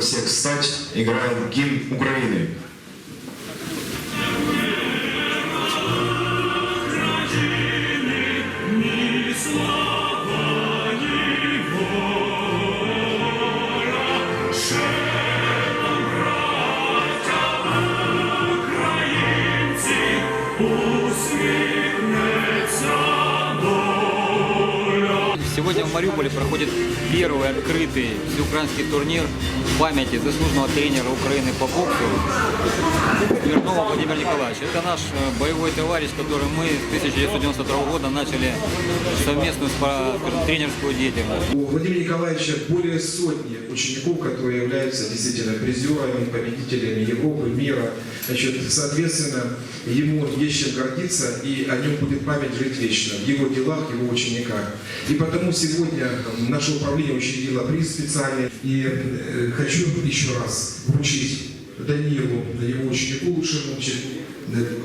всех стать, играет гимн Украины. Сегодня в Мариуполе проходит первый открытый всеукраинский турнир в памяти заслуженного тренера Украины по боксу Смирнова Владимира Николаевича. Это наш э, боевой товарищ, который мы с 1992 года начали совместную тренерскую деятельность. У Владимира Николаевича более сотни учеников, которые являются действительно призерами, победителями Европы, мира. Значит, соответственно, ему есть чем гордиться, и о нем будет память жить вечно, в его делах, его учениках. И потому сегодня наше управление учредило приз специальный, и э, хочу еще раз вручить Данилу, его ученику лучшему,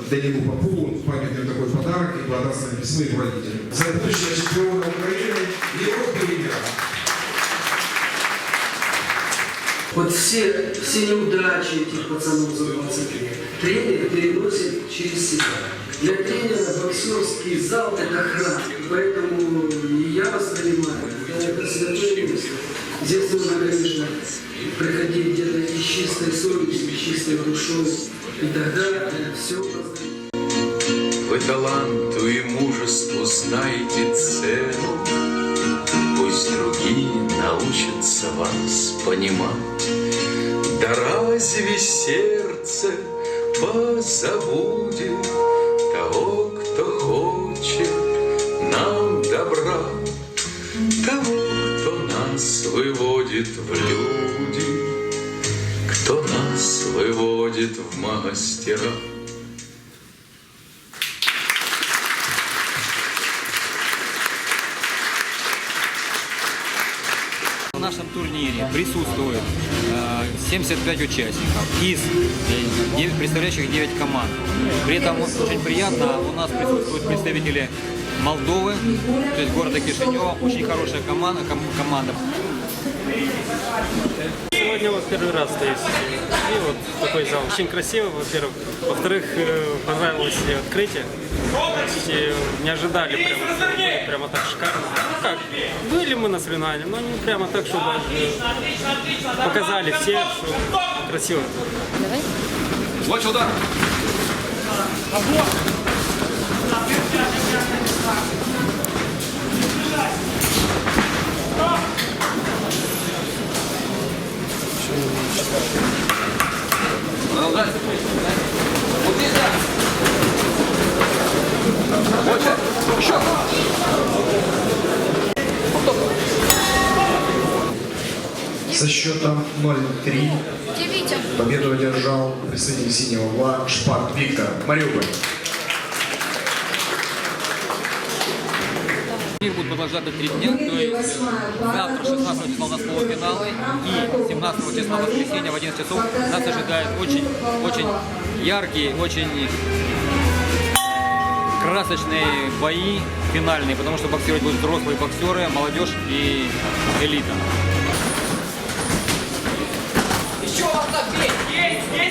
Данилу Попову памятный такой подарок и благодарственное письмо его родителям. За будущее чемпиона Украины, Европы и мира. Вот все, все неудачи этих пацанов за 20 лет тренер переносит через себя. Для тренера боксерский зал – это храм. Поэтому я святое место. Здесь нужно, конечно, приходить где-то и чистой совестью, и чистой душой. И тогда все Вы таланту и мужеству знаете цену, Пусть другие научатся вас понимать. Да разве сердце позабудет Того, кто хочет нам выводит в люди, Кто нас выводит в мастера. В нашем турнире присутствует э, 75 участников из э, представляющих 9 команд. При этом очень приятно, у нас присутствуют представители Молдовы, то есть города Кишинева, очень хорошая команда, ком- команда. Сегодня вот первый раз здесь. И вот такой зал. Очень красиво, во-первых. Во-вторых, э, понравилось и открытие. Э, не ожидали прямо, что будет прямо так шикарно. Ну как, были мы на соревнованиях, но не прямо так, чтобы э, показали все, что красиво. Со счетом 0-3 победу одержал представитель синего угла Шпарт Виктор. Мариуполь. Турнир будет продолжаться три дня, то есть завтра, 16 числа у нас полуфинал, и 17 числа воскресенья в 11 часов нас ожидают очень, очень яркие, очень красочные бои финальные, потому что боксировать будут взрослые боксеры, молодежь и элита. Еще вас забей! Есть! Есть моя работа!